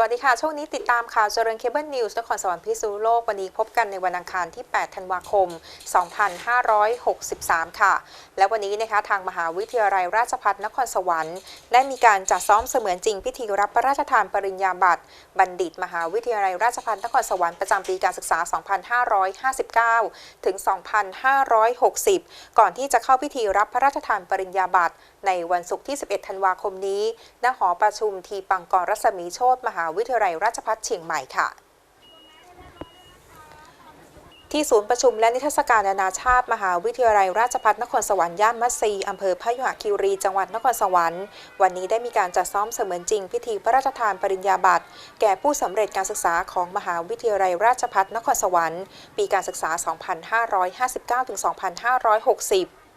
วัสดีค่ะ ช่วงนี้ติดตามข่าวเจริญเคเบิลนิวส์นครสวรรค์พิษณุโลก วันนี้พบกันในวันอังคารที่ 8 ธันวาคม 2563 ค่ะ และวันนี้นะคะทางมหาวิทยาลัยราชภัฏนครสวรรค์ ได้มีการจัดซ้อมเสมือนจริงพิธีรับพระราชทานปริญญาบัตรบัณฑิต มหาวิทยาลัยราชภัฏนครสวรรค์ประจำปีการศึกษา 2559 ถึง 2560 ก่อนที่จะเข้าพิธีรับพระราชทานปริญญาบัตรในวันศุกร์ที่ 11 ธันวาคมนี้ณหอประชุมทีปังกรรัศมีโชตมหาวิทยาลัยราชภัฏเชียงใหม่ค่ะที่ศูนย์ประชุมและนิทรรศการนานาชาติ มหาวิทยาลัยราชภัฏนครสวรรค์ย่านมัตซีอำเภอพยุหคีรี จังหวัดนครสวรรค์ วันนี้ได้มีการจัดซ้อมเสมือนจริง พิธีพระราชทานปริญญาบัตรแก่ผู้สำเร็จการศึกษาของมหาวิทยาลัยราชภัฏนครสวรรค์ ปีการศึกษา 2559-2560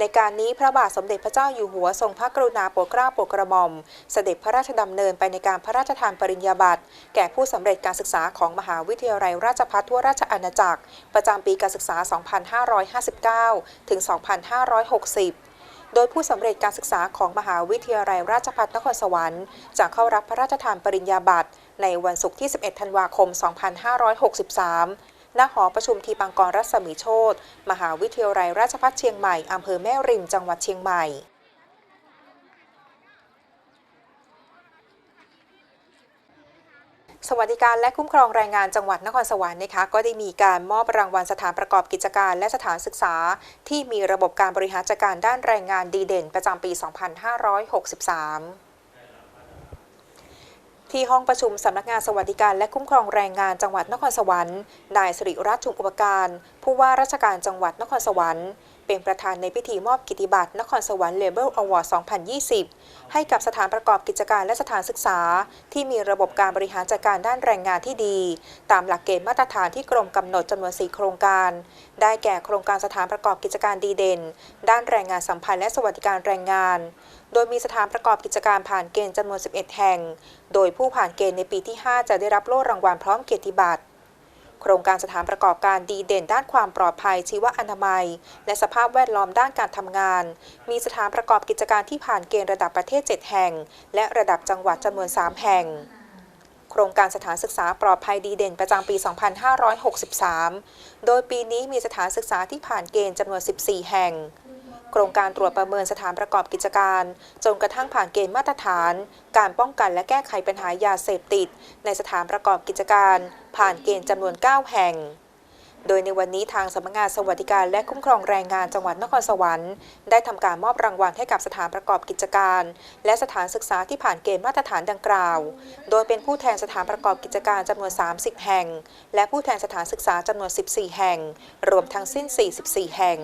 ในการนี้พระบาทสมเด็จพระเจ้าอยู่หัวทรงพระกรุณาโปรดเกล้าโปรดกระหม่อม เสด็จพระราชดำเนินไปในการพระราชทานปริญญาบัตรแก่ผู้สำเร็จการศึกษาของมหาวิทยาลัยราชภัฏทั่วราชอาณาจักร ประจำปีการศึกษา 2559 ถึง 2560โดยผู้สำเร็จการศึกษาของมหาวิทยาลัยราชภัฏนครสวรรค์จะเข้ารับพระราชทานปริญญาบัตรในวันศุกร์ที่ 11 ธันวาคม 2563 ณหอประชุมทีปังกรรัศมีโชตมหาวิทยาลัยราชภัฏเชียงใหม่อำเภอแม่ริมจังหวัดเชียงใหม่สวัสดิการและคุ้มครองแรงงานจังหวัดนครสวรรค์นะคะก็ได้มีการมอบรางวัลสถานประกอบกิจการและสถานศึกษา ที่มีระบบการบริหารจัดการด้านแรงงานดีเด่นประจำปี 2563 ที่ห้องประชุมสำนักงานสวัสดิการและคุ้มครองแรงงานจังหวัดนครสวรรค์นายสิริรัตน์ชุมอุปการผู้ว่าราชการจังหวัดนครสวรรค์ เป็นประธานในพิธีมอบกิตติบัตรนครสวรรค์เลเบลอวอร์ด 2020 ให้กับสถานประกอบกิจการและสถานศึกษา ที่มีระบบการบริหารจัดการด้านแรงงานที่ดี ตามหลักเกณฑ์มาตรฐานที่กรมกำหนดจำนวน 4 โครงการ ได้แก่โครงการสถานประกอบกิจการดีเด่น ด้านแรงงานสัมพันธ์และสวัสดิการแรงงาน โดยมีสถานประกอบกิจการผ่านเกณฑ์จำนวน 11 แห่ง โดยผู้ผ่านเกณฑ์ในปีที่ 5 จะได้รับโล่รางวัลพร้อมเกียรติบัตร ครงการสถานประกอบการดีเด่นด้านความปลอดภัยชีวอนามัย และสภาพแวดล้อมด้านการทำงาน มีสถานประกอบกิจการที่ผ่านเกณฑ์ระดับประเทศ 7 แห่ง และระดับจังหวัดจำนวน 3 แห่งโครงการสถานศึกษาปลอดภัยดีเด่นประจำปี 2563 โดยปีนี้มีสถานศึกษาที่ผ่านเกณฑ์จำนวน 14 แห่ง โครงการตรวจประเมินสถานประกอบกิจการ จนกระทั่งผ่านเกณฑ์มาตรฐาน การป้องกันและแก้ไขปัญหายาเสพติด ในสถานประกอบกิจการ ผ่านเกณฑ์จำนวน 9 แห่งโดยในวันนี้ทางสำนักงานสวัสดิการและคุ้มครองแรงงานจังหวัดนครสวรรค์ได้ทำการมอบรางวัลให้กับสถานประกอบกิจการ และสถานศึกษาที่ผ่านเกณฑ์มาตรฐานดังกล่าว โดยเป็นผู้แทนสถานประกอบกิจการจำนวน 30 แห่ง และผู้แทนสถานศึกษาจำนวน 14 แห่ง รวมทั้งสิ้น 44 แห่ง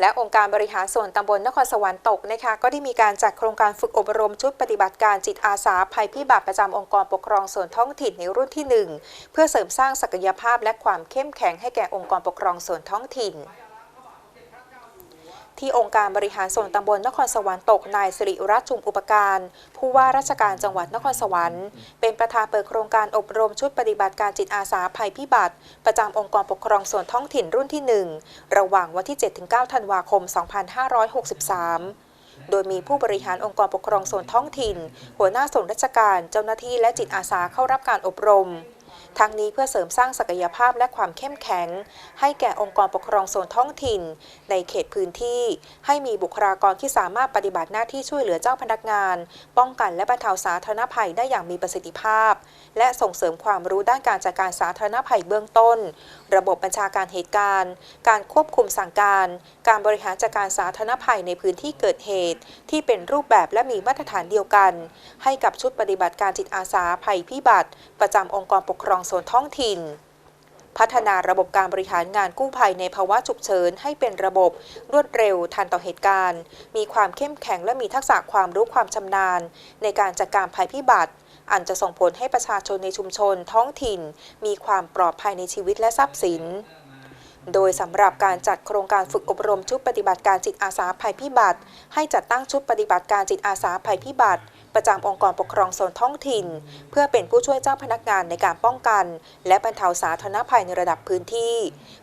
และองค์การบริหารส่วนตำบลนครสวรรค์ตกนะคะก็ได้มีการจัดโครงการฝึกอบรมชุดปฏิบัติการจิตอาสาภัยพิบัติประจำองค์กรปกครองส่วนท้องถิ่นในรุ่นที่ 1 เพื่อเสริมสร้างศักยภาพและความเข้มแข็งให้แก่องค์กรปกครองส่วนท้องถิ่น ที่องค์การบริหารส่วนตำบลนครสวรรค์ตกนายสิริรัตน์ชุมอุปการ ผู้ว่าราชการจังหวัดนครสวรรค์ เป็นประธานเปิดโครงการอบรมชุดปฏิบัติการจิตอาสาภัยพิบัติ ประจำองค์กรปกครองส่วนท้องถิ่นรุ่นที่ 1 ระหว่างวันที่ 7-9 ธันวาคม 2563โดยมีผู้บริหารองค์กรปกครองส่วนท้องถิ่น หัวหน้าส่วนราชการ เจ้าหน้าที่และจิตอาสาเข้ารับการอบรม ทั้งนี้เพื่อเสริมสร้างศักยภาพและความเข้มแข็ง ให้แก่องค์กรปกครองส่วนท้องถิ่น ในเขตพื้นที่ ให้มีบุคลากรที่สามารถปฏิบัติหน้าที่ช่วยเหลือเจ้าพนักงาน ป้องกันและบรรเทาสาธารณภัยได้อย่างมีประสิทธิภาพ และส่งเสริมความรู้ด้านการจัดการสาธารณภัยเบื้องต้น ระบบบัญชาการเหตุการณ์ การควบคุมสั่งการ การบริหารจัดการสาธารณภัยในพื้นที่เกิดเหตุ ที่เป็นรูปแบบและมีมาตรฐานเดียวกัน ให้กับชุดปฏิบัติการจิตอาสาภัยพิบัติ ประจำองค์กรปกครองส่วนท้องถิ่น พัฒนาระบบการบริหารงานกู้ภัยในภาวะฉุกเฉินให้เป็นระบบรวดเร็วทันต่อเหตุการณ์ มีความเข้มแข็งและมีทักษะความรู้ความชำนาญ ในการจัดการภัยพิบัติอันจะส่งผลให้ประชาชนในชุมชนท้องถิ่น มีความปลอดภัยในชีวิตและทรัพย์สิน โดยสำหรับการจัดโครงการฝึกอบรมชุดปฏิบัติการจิตอาสาภัยพิบัติ ให้จัดตั้งชุดปฏิบัติการจิตอาสาภัยพิบัติ ประจำองค์กรปกครองส่วนท้องถิ่น เพื่อเป็นผู้ช่วยเจ้าพนักงานในการป้องกัน และบรรเทาสาธารณภัยในระดับพื้นที่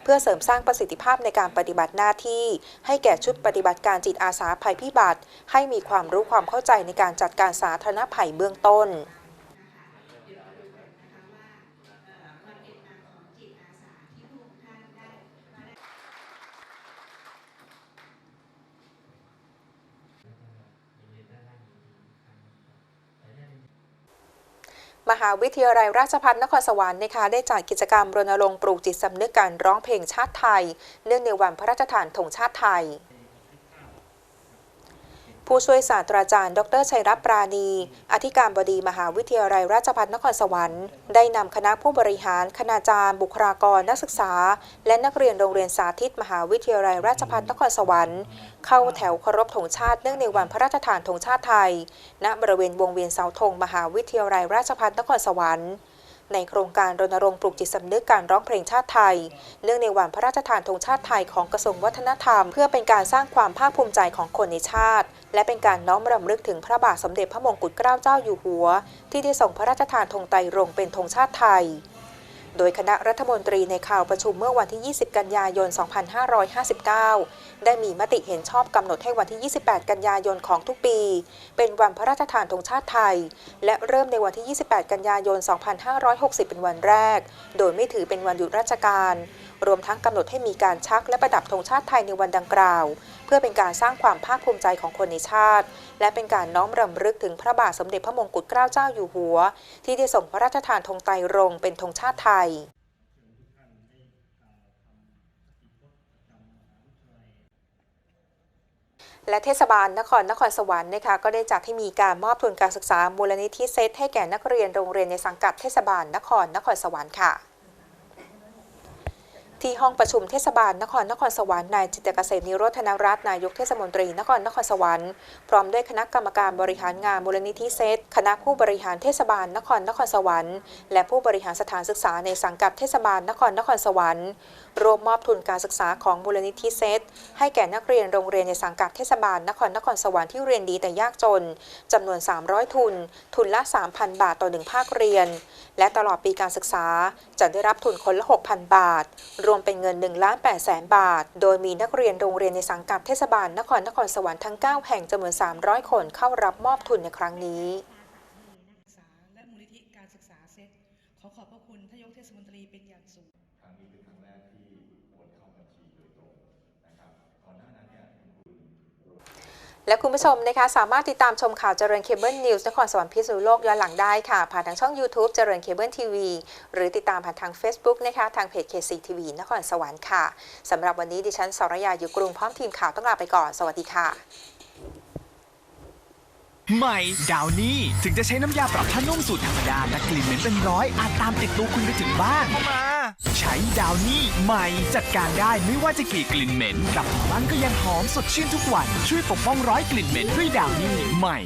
เพื่อเสริมสร้างประสิทธิภาพในการปฏิบัติหน้าที่ ให้แก่ชุดปฏิบัติการจิตอาสาภัยพิบัติ ให้มีความรู้ความเข้าใจในการจัดการสาธารณภัยเบื้องต้น มหาวิทยาลัยราชภัฏนครสวรรค์นะคะได้จัดกิจกรรมรณรงค์ปลูกจิตสำนึกการร้องเพลงชาติไทย เนื่องในวันพระราชทานธงชาติไทย ผู้ช่วยศาสตราจารย์ ดรชัยรัตน์ปราณี อธิการบดีมหาวิทยาลัยราชภัฏนครสวรรค์ ได้นำคณะผู้บริหาร คณาจารย์ บุคลากร นักศึกษา และนักเรียนโรงเรียนสาธิตมหาวิทยาลัยราชภัฏนครสวรรค์ เข้าแถวเคารพธงชาติเนื่องในวันพระราชทานธงชาติไทย ณ บริเวณวงเวียนเสาธงมหาวิทยาลัยราชภัฏนครสวรรค์ ในโครงการรณรงค์ปลูกจิตสำนึกการร้องเพลงชาติไทย เรื่องในวันพระราชทานธงชาติไทยของกระทรวงวัฒนธรรม เพื่อเป็นการสร้างความภาคภูมิใจของคนในชาติ และเป็นการน้อมรำลึกถึงพระบาทสมเด็จพระมงกุฎเกล้าเจ้าอยู่หัว ที่ได้ส่งพระราชทานธงไตรรงเป็นธงชาติไทย โดยคณะรัฐมนตรีในข่าวประชุมเมื่อวันที่ 20 กันยายน 2559 ได้มีมติเห็นชอบกำหนดให้วันที่ 28 กันยายนของทุกปี เป็นวันพระราชทานธงชาติไทย และเริ่มในวันที่ 28 กันยายน 2560 เป็นวันแรก โดยไม่ถือเป็นวันหยุดราชการ รวมทั้งกำหนดให้มีการชักและประดับธงชาติไทยในวันดังกล่าว เพื่อเป็นการสร้างความภาคภูมิใจของคนในชาติ และเป็นการน้อมรำลึกถึงพระบาทสมเด็จพระมงกุฎเกล้าเจ้าอยู่หัว ที่ได้ส่งพระราชทานธงไตรรงเป็นธงชาติไทยและเทศบาลนครนครสวรรค์นะคะก็ได้จัดให้มีการมอบทุนการศึกษามูลนิธิเซตให้แก่นักเรียนโรงเรียนในสังกัดเทศบาลนครนครสวรรค์ค่ะ ที่ห้องประชุมเทศบาลนครนครสวรรค์นายจิตเกษมนิโรธนรัตน์นายกเทศมนตรีนครนครสวรรค์พร้อมด้วยคณะกรรมการบริหารงานมูลนิธิเซตคณะผู้บริหารเทศบาลนครนครสวรรค์ และผู้บริหารสถานศึกษาในสังกัดเทศบาลนครนครสวรรค์รวมมอบทุนการศึกษาของมูลนิธิเซตให้แก่นักเรียนโรงเรียนในสังกัดเทศบาลนครนครสวรรค์ที่เรียนดีแต่ยากจนจำนวน 300 ทุน ทุนละ 3,000 บาทต่อหนึ่งภาคเรียน และตลอดปีการศึกษาจะได้รับทุนคนละ 6,000 บาทรวมเป็นเงิน1ล้าน8แสนบาท โดยมีนักเรียนโรงเรียนในสังกัดเทศบาลนครนครสวรรค์ทั้ง 9 แห่งจำนวน 300 คนเข้ารับมอบทุนในครั้งนี้ และคุณผู้ชมนะคะสามารถติดตามชมข่าวเจริญเคเบิลนิวส์นครสวรรค์พิษณุโลกย้อนหลังได้ค่ะ ผ่านทางช่อง YouTube เจริญเคเบิลทีวีหรือติดตามผ่านทาง Facebook นะคะทางเพจ KCTV นครสวรรค์ค่ะสำหรับวันนี้ดิฉันสรยาอยู่กรุงพร้อมทีมข่าวต้องลาไปก่อน สวัสดีค่ะ ใหม่ดาวนี่ถึงจะใช้น้ำยาปรับผ้านุ่มสูตรธรรมดาแต่กลิ่นเหม็นเป็นร้อยอาจตามติดตัวคุณไปถึงบ้านมา ใช้ดาวนี่ใหม่จัดการได้ไม่ว่าจะกี่กลิ่นเหม็นกลับบ้านก็ยังหอมสดชื่นทุกวันช่วยปกป้องร้อยกลิ่นเหม็นด้วยดาวนี่ใหม่